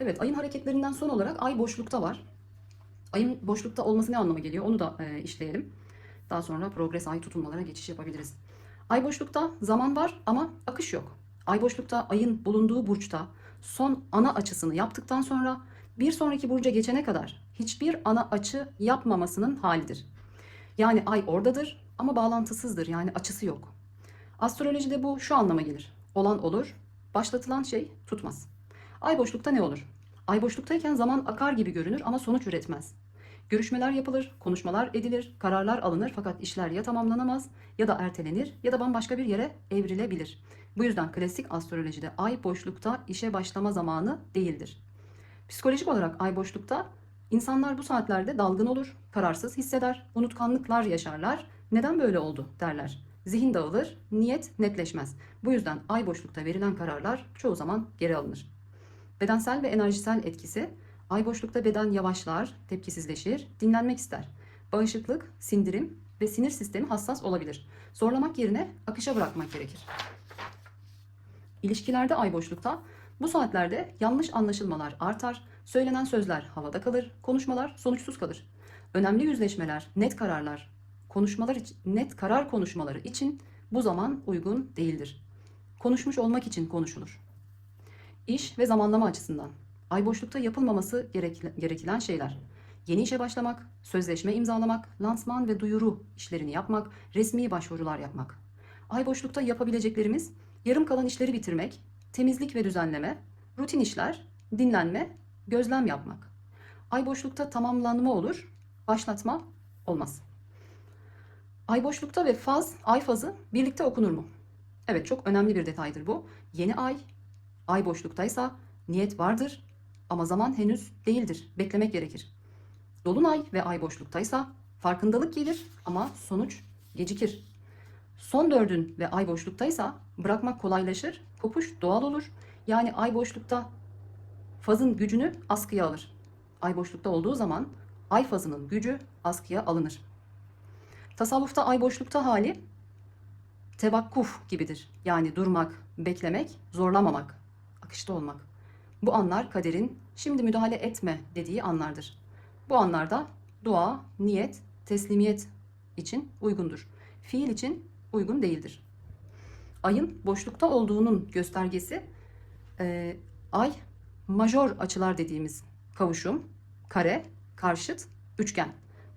Evet, ayın hareketlerinden son olarak ay boşlukta var. Ayın boşlukta olması ne anlama geliyor? Onu da e, işleyelim. Daha sonra progres ay tutulmalara geçiş yapabiliriz. Ay boşlukta zaman var ama akış yok. Ay boşlukta ayın bulunduğu burçta son ana açısını yaptıktan sonra bir sonraki burca geçene kadar hiçbir ana açı yapmamasının halidir. Yani ay oradadır ama bağlantısızdır yani açısı yok. Astrolojide bu şu anlama gelir. Olan olur, başlatılan şey tutmaz. Ay boşlukta ne olur? Ay boşluktayken zaman akar gibi görünür ama sonuç üretmez. Görüşmeler yapılır, konuşmalar edilir, kararlar alınır fakat işler ya tamamlanamaz ya da ertelenir ya da bambaşka bir yere evrilebilir. Bu yüzden klasik astrolojide ay boşlukta işe başlama zamanı değildir. Psikolojik olarak ay boşlukta insanlar bu saatlerde dalgın olur, kararsız hisseder, unutkanlıklar yaşarlar. Neden böyle oldu derler. Zihin dağılır, niyet netleşmez. Bu yüzden ay boşlukta verilen kararlar çoğu zaman geri alınır. Bedensel ve enerjisel etkisi ay boşlukta beden yavaşlar, tepkisizleşir, dinlenmek ister. Bağışıklık, sindirim ve sinir sistemi hassas olabilir. Zorlamak yerine akışa bırakmak gerekir. İlişkilerde ay boşlukta bu saatlerde yanlış anlaşılmalar artar, söylenen sözler havada kalır, konuşmalar sonuçsuz kalır. Önemli yüzleşmeler, net kararlar, konuşmalar için, net karar konuşmaları için bu zaman uygun değildir. Konuşmuş olmak için konuşulur. İş ve zamanlama açısından ay boşlukta yapılmaması gerek- gereken şeyler. Yeni işe başlamak, sözleşme imzalamak, lansman ve duyuru işlerini yapmak, resmi başvurular yapmak. Ay boşlukta yapabileceklerimiz yarım kalan işleri bitirmek, temizlik ve düzenleme, rutin işler, dinlenme, gözlem yapmak. Ay boşlukta tamamlanma olur, başlatma olmaz. Ay boşlukta ve faz, ay fazı birlikte okunur mu? Evet çok önemli bir detaydır bu. Yeni ay, ay boşluktaysa niyet vardır ama zaman henüz değildir. Beklemek gerekir. Dolunay ve ay boşluktaysa farkındalık gelir ama sonuç gecikir. Son dördün ve ay boşluktaysa bırakmak kolaylaşır, kopuş doğal olur. Yani ay boşlukta fazın gücünü askıya alır. Ay boşlukta olduğu zaman ay fazının gücü askıya alınır. Tasavvufta ay boşlukta hali tevakkuf gibidir. Yani durmak, beklemek, zorlamamak, akışta olmak. Bu anlar kaderin şimdi müdahale etme dediği anlardır. Bu anlarda dua, niyet, teslimiyet için uygundur. Fiil için uygun değildir. Ayın boşlukta olduğunun göstergesi e, ay majör açılar dediğimiz kavuşum, kare, karşıt, üçgen.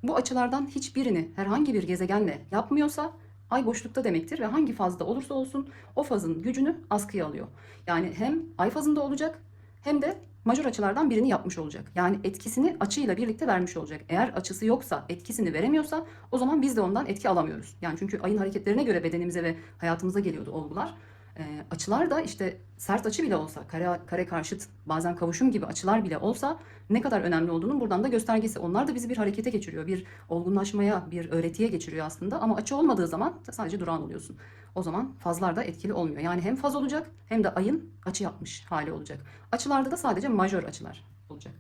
Bu açılardan hiçbirini herhangi bir gezegenle yapmıyorsa ay boşlukta demektir ve hangi fazda olursa olsun o fazın gücünü askıya alıyor. Yani hem ay fazında olacak hem de majör açılardan birini yapmış olacak. Yani etkisini açıyla birlikte vermiş olacak. Eğer açısı yoksa, etkisini veremiyorsa o zaman biz de ondan etki alamıyoruz. Yani çünkü ayın hareketlerine göre bedenimize ve hayatımıza geliyordu olgular. Ee, açılar da işte sert açı bile olsa, kare, kare karşıt, bazen kavuşum gibi açılar bile olsa ne kadar önemli olduğunun buradan da göstergesi. Onlar da bizi bir harekete geçiriyor, bir olgunlaşmaya, bir öğretiye geçiriyor aslında. Ama açı olmadığı zaman sadece durağan oluyorsun. O zaman fazlar da etkili olmuyor. Yani hem faz olacak hem de ayın açı yapmış hali olacak. Açılarda da sadece majör açılar olacak.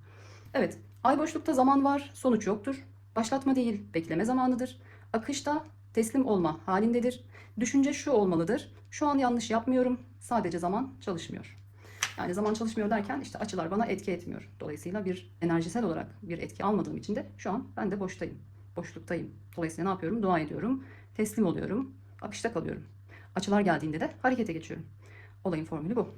Evet, ay boşlukta zaman var, sonuç yoktur. Başlatma değil, bekleme zamanıdır. Akışta teslim olma halindedir. Düşünce şu olmalıdır. Şu an yanlış yapmıyorum. Sadece zaman çalışmıyor. Yani zaman çalışmıyor derken işte açılar bana etki etmiyor. Dolayısıyla bir enerjisel olarak bir etki almadığım için de şu an ben de boştayım. Boşluktayım. Dolayısıyla ne yapıyorum? Dua ediyorum. Teslim oluyorum. Akışta kalıyorum. Açılar geldiğinde de harekete geçiyorum. Olayın formülü bu.